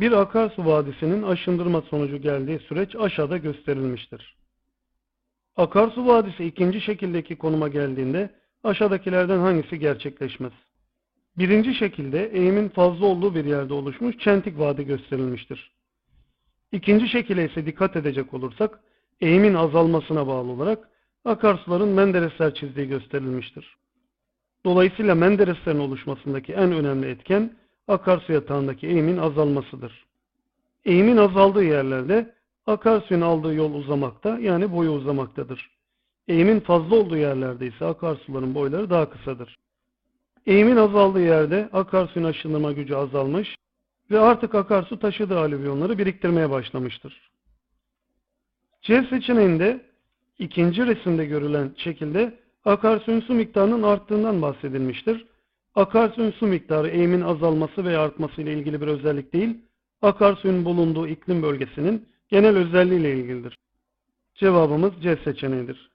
Bir akarsu vadisinin aşındırma sonucu geldiği süreç aşağıda gösterilmiştir. Akarsu vadisi ikinci şekildeki konuma geldiğinde aşağıdakilerden hangisi gerçekleşmez? Birinci şekilde eğimin fazla olduğu bir yerde oluşmuş çentik vadi gösterilmiştir. İkinci şekile ise dikkat edecek olursak eğimin azalmasına bağlı olarak akarsuların Menderesler çizdiği gösterilmiştir. Dolayısıyla Mendereslerin oluşmasındaki en önemli etken akarsu yatağındaki eğimin azalmasıdır. Eğimin azaldığı yerlerde akarsuyun aldığı yol uzamakta yani boyu uzamaktadır. Eğimin fazla olduğu yerlerde ise akarsuların boyları daha kısadır. Eğimin azaldığı yerde akarsuyun aşındırma gücü azalmış ve artık akarsu taşıdığı alüvyonları biriktirmeye başlamıştır. C seçeneğinde ikinci resimde görülen şekilde akarsuyun su miktarının arttığından bahsedilmiştir. Akarsuyun su miktarı eğimin azalması veya artması ile ilgili bir özellik değil, akarsuyun bulunduğu iklim bölgesinin genel özelliği ile ilgilidir. Cevabımız C seçeneğidir.